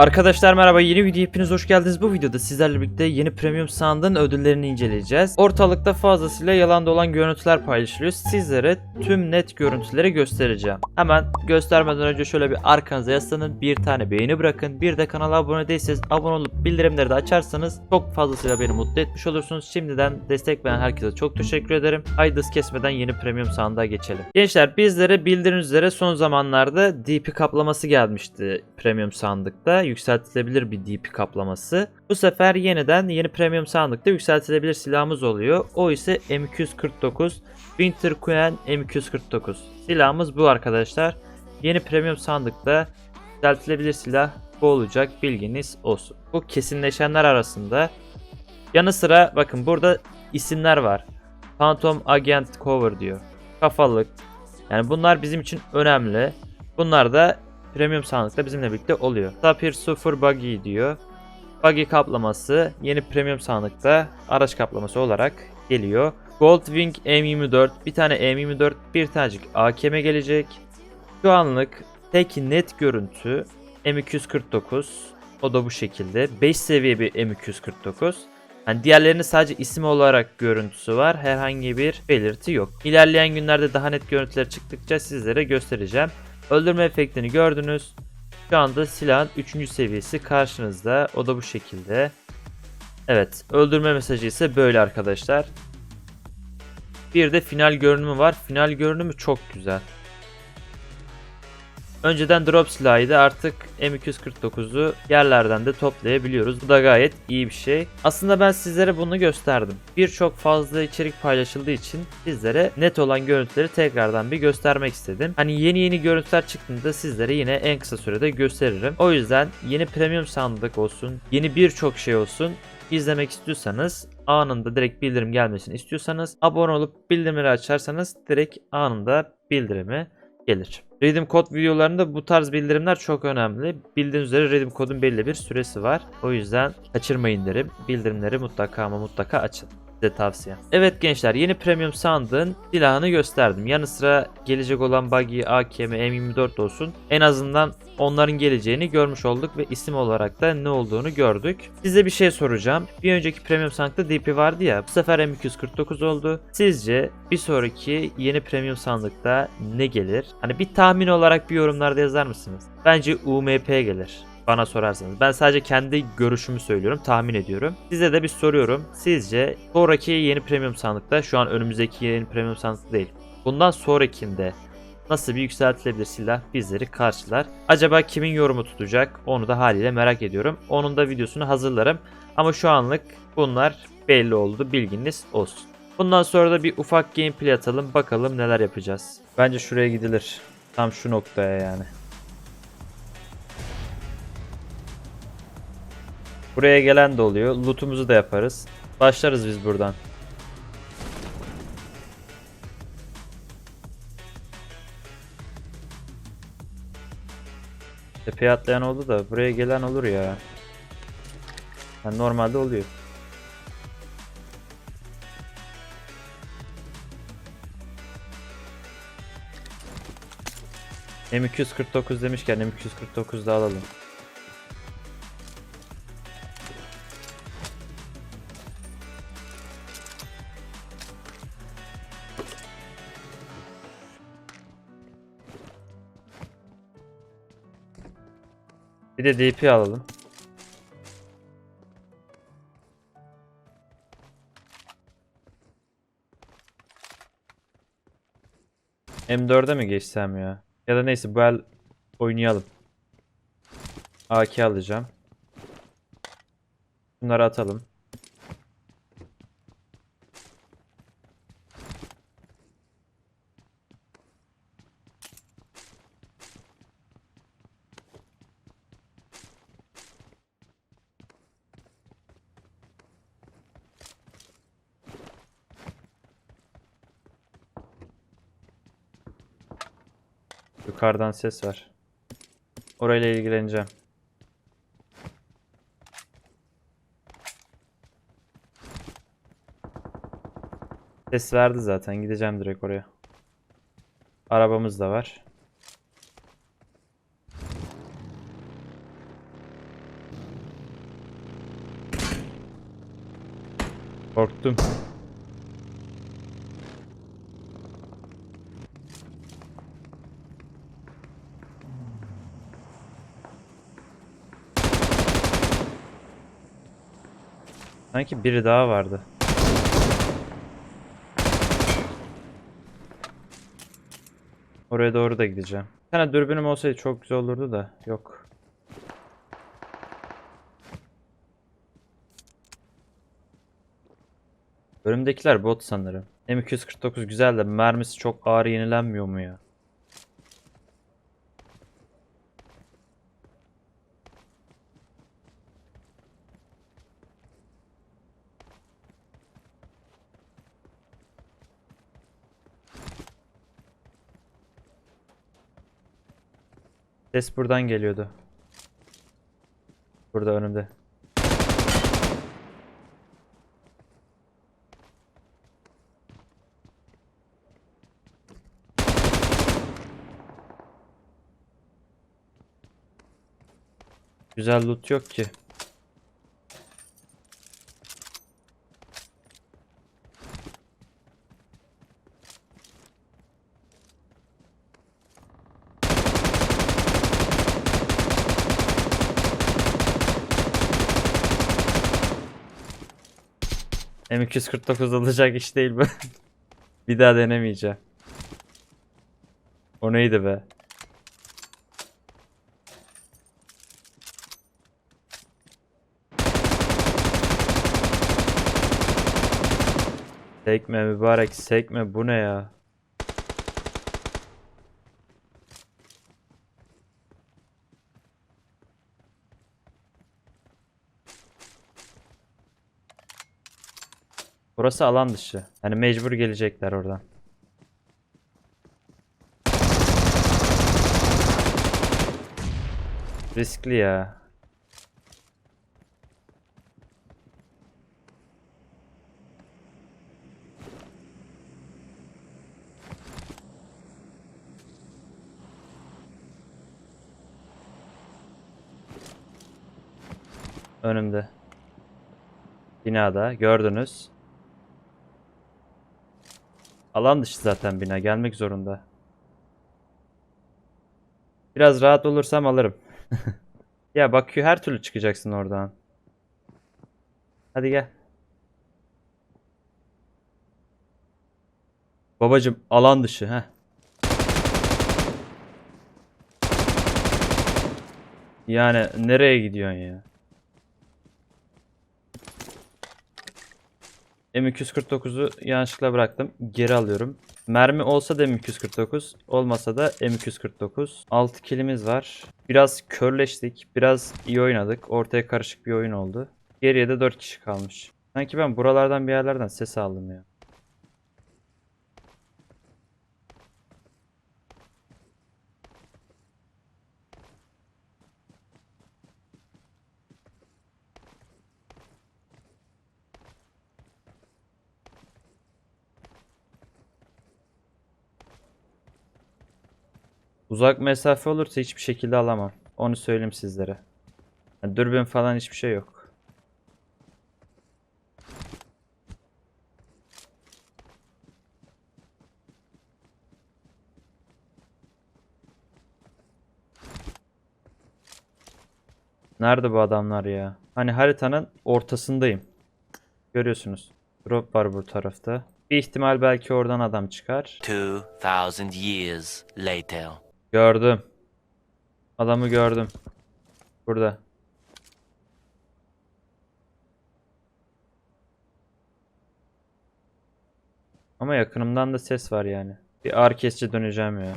Arkadaşlar merhaba yeni video hepiniz hoş geldiniz. Bu videoda sizlerle birlikte yeni premium sandığın ödüllerini inceleyeceğiz. Ortalıkta fazlasıyla yalan dolan görüntüler paylaşılıyor. Sizlere tüm net görüntüleri göstereceğim. Hemen göstermeden önce şöyle bir arkanıza yaslanın. Bir tane beğeni bırakın. Bir de kanala abone değilseniz abone olup bildirimleri de açarsanız çok fazlasıyla beni mutlu etmiş olursunuz. Şimdiden destek veren herkese çok teşekkür ederim. Haydi kesmeden yeni premium sandığa geçelim. Gençler bizlere bildiğiniz üzere son zamanlarda DP kaplaması gelmişti premium sandıkta yükseltilebilir bir DP kaplaması. Bu sefer yeniden yeni premium sandıkta yükseltilebilir silahımız oluyor. O ise M249 Winter Queen M249. Silahımız bu arkadaşlar. Yeni premium sandıkta yükseltilebilir silah bu olacak bilginiz olsun. Bu kesinleşenler arasında yanı sıra bakın burada isimler var. Phantom Agent Cover diyor. Kafalık. Yani bunlar bizim için önemli. Bunlar da Premium sandıkta bizimle birlikte oluyor. Sapphire 0 Buggy diyor. Buggy kaplaması yeni premium sandıkta araç kaplaması olarak geliyor. Goldwing M24 bir tane M24 bir tanecik AKM gelecek. Şu anlık tek net görüntü M249 o da bu şekilde 5 seviye bir M249 yani diğerlerinin sadece isim olarak görüntüsü var. Herhangi bir belirti yok. İlerleyen günlerde daha net görüntüler çıktıkça sizlere göstereceğim. Öldürme efektini gördünüz. Şu anda silahın 3. seviyesi karşınızda. O da bu şekilde. Evet. Öldürme mesajı ise böyle arkadaşlar. Bir de final görünümü var. Final görünümü çok güzel. Önceden drop silahıydı artık M249'u yerlerden de toplayabiliyoruz. Bu da gayet iyi bir şey. Aslında ben sizlere bunu gösterdim. Birçok fazla içerik paylaşıldığı için sizlere net olan görüntüleri tekrardan bir göstermek istedim. Hani yeni yeni görüntüler çıktığında sizlere yine en kısa sürede gösteririm. O yüzden yeni premium sandık olsun, yeni birçok şey olsun izlemek istiyorsanız anında direkt bildirim gelmesini istiyorsanız abone olup bildirimleri açarsanız direkt anında bildirimi gelir. Redeem kod videolarında bu tarz bildirimler çok önemli. Bildiğiniz üzere redeem kodun belli bir süresi var. O yüzden kaçırmayın derim. Bildirimleri mutlaka ama mutlaka açın. Size tavsiye. Evet gençler yeni premium sandığın silahını gösterdim. Yanı sıra gelecek olan Buggy, AKM, M24 olsun. En azından onların geleceğini görmüş olduk ve isim olarak da ne olduğunu gördük. Size bir şey soracağım. Bir önceki premium sandıkta DP vardı ya. Bu sefer M249 oldu. Sizce bir sonraki yeni premium sandıkta ne gelir? Hani bir tahmin olarak bir yorumlarda yazar mısınız? Bence UMP gelir bana sorarsanız. Ben sadece kendi görüşümü söylüyorum, tahmin ediyorum. Size de bir soruyorum. Sizce sonraki yeni premium sandıkta, şu an önümüzdeki yeni premium sandık değil. Bundan sonrakinde nasıl bir yükseltilebilir silah bizleri karşılar? Acaba kimin yorumu tutacak? Onu da haliyle merak ediyorum. Onun da videosunu hazırlarım. Ama şu anlık bunlar belli oldu. Bilginiz olsun. Bundan sonra da bir ufak gameplay atalım. Bakalım neler yapacağız. Bence şuraya gidilir. Tam şu noktaya yani. Buraya gelen de oluyor. Loot'umuzu da yaparız. Başlarız biz buradan. Tepeye atlayan oldu da buraya gelen olur ya. Yani normalde oluyor. M249 demişken M249 da alalım. Bir de DP alalım. M4'e mi geçsem ya? Ya da neyse bu el oynayalım. AK alacağım. Bunları atalım. Yukarıdan ses var. Orayla ilgileneceğim. Ses verdi zaten. Gideceğim direkt oraya. Arabamız da var. Korktum. Sanki biri daha vardı. Oraya doğru da gideceğim. Bir tane dürbünüm olsaydı çok güzel olurdu da yok. Önümdekiler bot sanırım. M249 güzel de mermisi çok ağır yenilenmiyor mu ya? Ses buradan geliyordu. Burada önümde. Güzel loot yok ki. M249 alacak iş değil bu. Bir daha denemeyeceğim. O neydi be? Sekme mübarek sekme bu ne ya? Burası alan dışı. Yani mecbur gelecekler oradan. Riskli ya. Önümde. Binada gördünüz. Alan dışı zaten bina gelmek zorunda. Biraz rahat olursam alırım. ya bakıyor her türlü çıkacaksın oradan. Hadi gel. Babacım alan dışı ha. Yani nereye gidiyorsun ya? M249'u yanlışlıkla bıraktım. Geri alıyorum. Mermi olsa da M249, olmasa da M249. 6 kilimiz var. Biraz körleştik, biraz iyi oynadık. Ortaya karışık bir oyun oldu. Geriye de 4 kişi kalmış. Sanki ben buralardan bir yerlerden ses aldım ya. Uzak mesafe olursa hiçbir şekilde alamam. Onu söyleyeyim sizlere. Yani dürbün falan hiçbir şey yok. Nerede bu adamlar ya? Hani haritanın ortasındayım. Görüyorsunuz. Drop var bu tarafta. Bir ihtimal belki oradan adam çıkar. 2,000 years later. Gördüm. Adamı gördüm. Burada. Ama yakınımdan da ses var yani. Bir ağır döneceğim ya.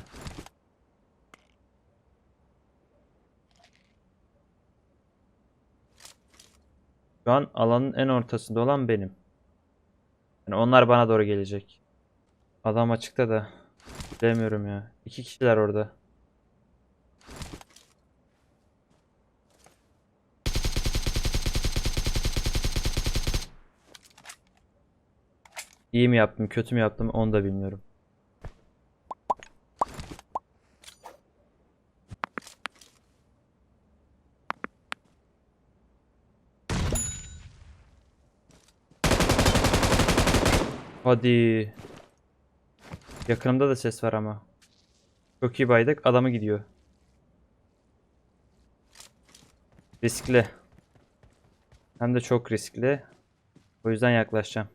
Şu an alanın en ortasında olan benim. Yani onlar bana doğru gelecek. Adam açıkta da. Bilemiyorum ya. İki kişiler orada. İyi mi yaptım, kötü mü yaptım onu da bilmiyorum. Hadi. Yakınımda da ses var ama. Çok iyi baydık. Adamı gidiyor. Riskli. Hem de çok riskli. O yüzden yaklaşacağım.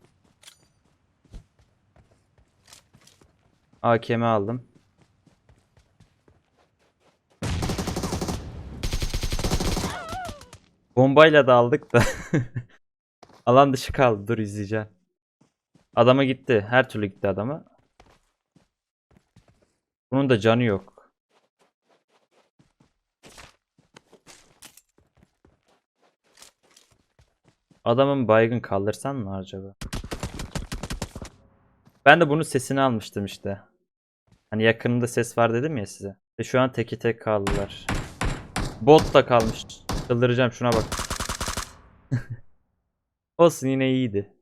AKM aldım. Bombayla da aldık da. Alan dışı kaldı. Dur izleyeceğim. Adama gitti. Her türlü gitti adama. Bunun da canı yok. Adamın baygın kaldırsan mı acaba? Ben de bunun sesini almıştım işte. Hani yakınında ses var dedim ya size. Ve şu an teki tek kaldılar. Bot da kalmış. Çıldıracağım şuna bak. Olsun yine iyiydi.